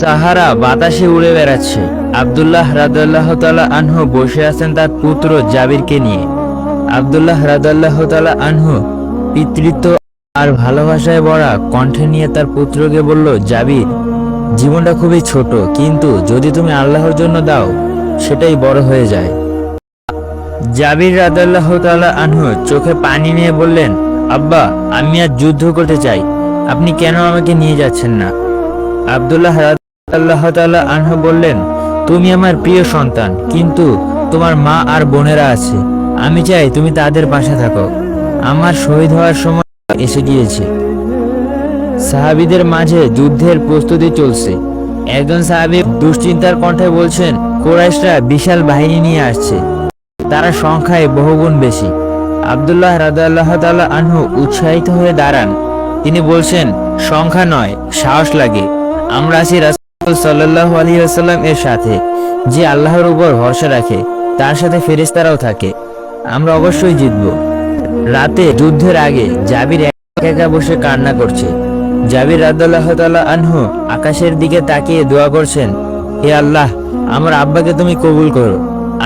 সাহারা বাতাসে উড়ে বেড়াচ্ছে। আবদুল্লাহ রাদাল্লাহ তালা আনহু বসে আছেন তার পুত্র জাবিরকে নিয়ে। আবদুল্লাহ রাদাল্লাহ তালা আনহু পিতৃত্ব আর ভালোবাসায় ভরা কণ্ঠে নিয়ে তার পুত্রকে বলল, জাবির, জীবনটা খুবই ছোট, কিন্তু যদি তুমি আল্লাহর জন্য দাও, সেটাই বড় হয়ে যায়। জাবির রাদাল্লাহ তালা আনহু চোখে পানি নিয়ে বললেন, আব্বা, আমি আর যুদ্ধ করতে চাই। আপনি কেন আমাকে নিয়ে যাচ্ছেন না? আবদুল্লাহ আল্লাহ আনহু বললেন, তুমি আমার প্রিয় সন্তান, কিন্তু তোমার মা আর বোনেরা আছে। আমি চাই তুমি তাদের পাশে থাকো। আমার শহীদ হওয়ার সময় এসে গিয়েছে। সাহাবীদের মাঝে যুদ্ধের প্রস্তুতি চলছে। একজন সাহাবী দুশ্চিন্তার কণ্ঠে বলছেন, কোরাইশরা বিশাল বাহিনী নিয়ে আসছে। তারা সংখ্যায় বহুগুণ বেশি। আবদুল্লাহ রাদাল্লাহ তাআলা আনহু উৎসাহিত হয়ে দাঁড়ান। তিনি বলছেন, সংখ্যা নয়, সাহস লাগে। আমরা আছি রাসূল সাল্লাল্লাহু আলাইহি ওয়াসাল্লাম এর সাথে, যে আল্লাহর উপর ভরসা রাখে, তার সাথে থাকে। আমরা অবশ্যই জিতব। রাতে যুদ্ধের আগে জাবির একা বসে কান্না করছে। জাবির তাআলা আনহু আকাশের দিকে তাকিয়ে দোয়া করছেন, হে আল্লাহ, আমার আব্বাকে তুমি কবুল করো।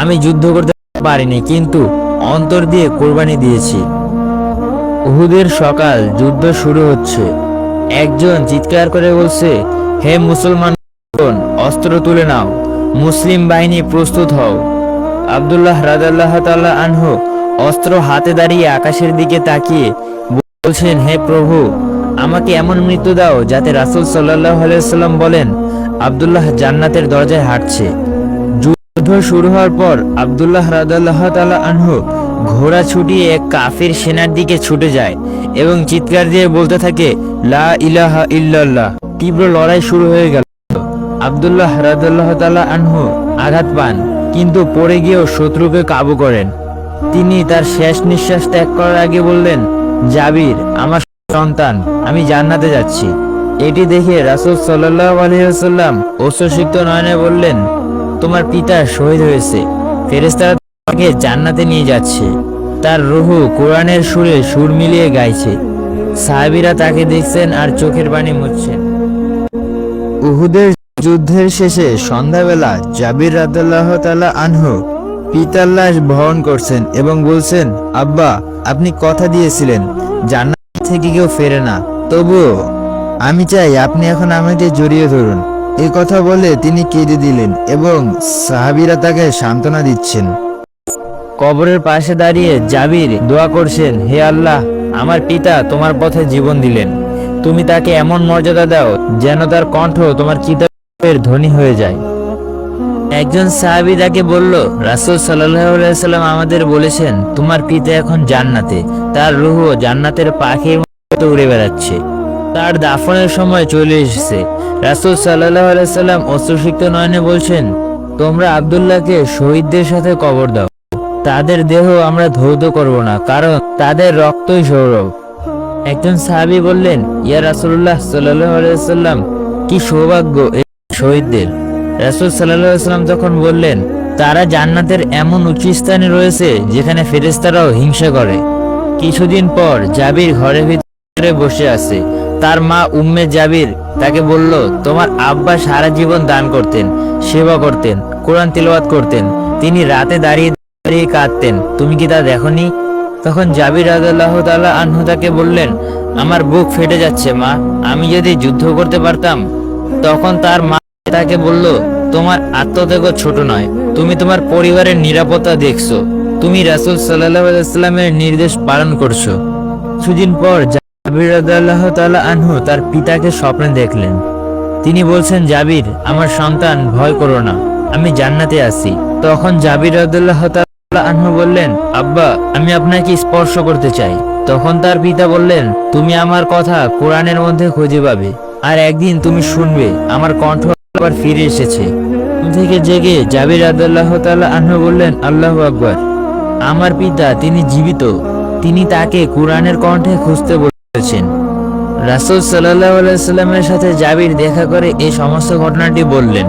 আমি যুদ্ধ করতে পারিনি, কিন্তু অন্তর দিয়ে কোরবানি দিয়েছি। উহুদের সকাল যুদ্ধ শুরু হচ্ছে। একজন চিৎকার করে বলছে, হে মুসলমান অস্ত্র তুলে নাও। মুসলিম বাহিনী প্রস্তুত হও। আব্দুল্লাহ রাজাল্লাহ তাল্লাহ আনহু অস্ত্র হাতে দাঁড়িয়ে আকাশের দিকে তাকিয়ে বলছেন, হে প্রভু, আমাকে এমন মৃত্যু দাও যাতে রাসূল সাল্লাহ আলাইসাল্লাম বলেন, আব্দুল্লাহ জান্নাতের দরজায় হাঁটছে। যুদ্ধ শুরু হওয়ার পর আব্দুল্লাহ রাদাল্লাহ তালা আনহু ঘোড়া ছুটিয়ে এক কাফির সেনার দিকে ছুটে যায় এবং চিৎকার দিয়ে বলতে থাকে, লা ইলাহা ইল্লাল্লাহ। তীব্র লড়াই শুরু হয়ে গেল। আব্দুল্লাহ রাদাল্লাহ তালা আনহু আঘাত পান, কিন্তু পড়ে গিয়েও শত্রুকে কাবু করেন। তিনি তার শেষ নিঃশ্বাস ত্যাগ করার আগে বললেন, জাবির, আমার সন্তান, আমি জান্নাতে যাচ্ছি। এটি দেখে রাসূল সাল্লাল্লাহু আলাইহি ওয়াসাল্লাম অশ্রুসিক্ত নয়নে বললেন, তোমার পিতা শহীদ হয়েছে, ফেরেশতারা তাকে জান্নাতে নিয়ে যাচ্ছে। তার রুহু কোরআনের সুরে সুর মিলিয়ে গাইছে। সাহাবীরা তাকে দেখছেন আর চোখের পানি মুছছেন। উহুদের যুদ্ধের শেষে সন্ধ্যাবেলা জাবির রাদাল্লাহ তালা আনহু পিতার লাশ বহন করছেন এবং বলছেন, আব্বা, আপনি কথা দিয়েছিলেন, জান্নাত থেকে কেউ ফেরে না। তবুও আমি চাই আপনি এখন আমাকে জড়িয়ে ধরুন। এই কথা বলে তিনি কেঁদে দিলেন এবং সাহাবীরা তাকে সান্ত্বনা দিচ্ছেন। কবরের পাশে দাঁড়িয়ে জাবির দোয়া করছেন, হে আল্লাহ, আমার পিতা তোমার পথে জীবন দিলেন। তুমি তাকে এমন মর্যাদা দাও যেন তার কণ্ঠ তোমার কিতাবের ধ্বনি হয়ে যায়। একজন সাহাবী তাকে বলল, রাসূল সাল্লাম আমাদের বলেছেন, তোমার পিতা এখন জান্নাতে। তার রূহ জান্নাতের পাখির মতো উড়ে বেড়াচ্ছে। তার দাফনের সময় চলে এসেছে। রাসূল আলাইহি সাল্লাম অশ্রুসিক্ত নয়নে বলছেন, তোমরা আবদুল্লাহকে শহীদদের সাথে কবর দাও। তাদের দেহ আমরা ধৌত করব না, কারণ তাদের রক্তই সৌরভ। একজন সাহাবী বললেন, ইয়া রাসুল্লাহ আলাইহি সাল্লাম কি সৌভাগ্য শহীদদের। রাসূল সাল্লাম যখন বললেন, তারা জান্নাতের এমন উঁচু স্থানে রয়েছে যেখানে ফেরেশতারাও হিংসা করে। কিছুদিন পর জাবির ঘরের ভিতরে বসে আছে। তার মা উম্মে জাবির তাকে বলল, তোমার আব্বা সারা জীবন দান করতেন, সেবা করতেন, কোরআন তিলাওয়াত করতেন। তিনি রাতে দাঁড়িয়ে দাঁড়িয়ে কাঁদতেন। তুমি কি তা দেখনি? তখন জাবির রাজাল্লাহ তাল্লাহ আনহু তাকে বললেন, আমার বুক ফেটে যাচ্ছে মা। আমি যদি যুদ্ধ করতে পারতাম, তখন তার মা তাকে বলল, তোমার আত্মত্যাগ ছোট নয়। তুমি তোমার পরিবারের নিরাপত্তা দেখছ। তুমি রাসূল সাল্লামের নির্দেশ পালন করছ। কিছুদিন পর জাবির আনহু তার পিতাকে স্বপ্নে দেখলেন। তিনি বলছেন, জাবির, আমার সন্তান, ভয় করো না, আমি জান্নাতে আছি। তখন জাবির তাআলা আনহু বললেন, আব্বা, আমি আপনাকে স্পর্শ করতে চাই। তখন তার পিতা বললেন, তুমি আমার কথা কোরআনের মধ্যে খুঁজে পাবে। আর একদিন তুমি শুনবে, আমার কণ্ঠ আবার ফিরে এসেছে। থেকে জেগে জাবির রাদিয়াল্লাহু তাআলা আনহু বললেন, আল্লাহু আকবার। আমার পিতা, তিনি জীবিত। তিনি তাকে কোরআনের কণ্ঠে খুঁজতে বলেছেন। রাসূল সাল্লাল্লাহু আলাইহি সাল্লামের সাথে জাবির দেখা করে এই সমস্ত ঘটনাটি বললেন।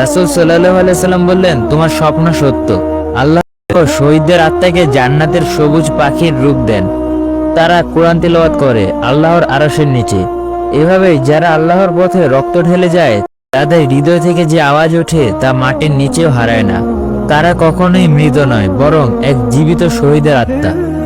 রাসূল সাল্লাল্লাহু আলাইহি সাল্লাম বললেন, তোমার স্বপ্ন সত্য। আল্লাহ শহীদদের আত্মাকে জান্নাতের সবুজ পাখির রূপ দেন। তারা কোরআন তিলাওয়াত করে, আল্লাহর আরশের নিচে। এভাবেই যারা আল্লাহর পথে রক্ত ঢেলে যায় তাদের হৃদয় থেকে যে আওয়াজ ওঠে তা মাটির নিচেও হারায় না। তারা কখনোই মৃত নয়, বরং এক জীবিত শহীদের আত্মা।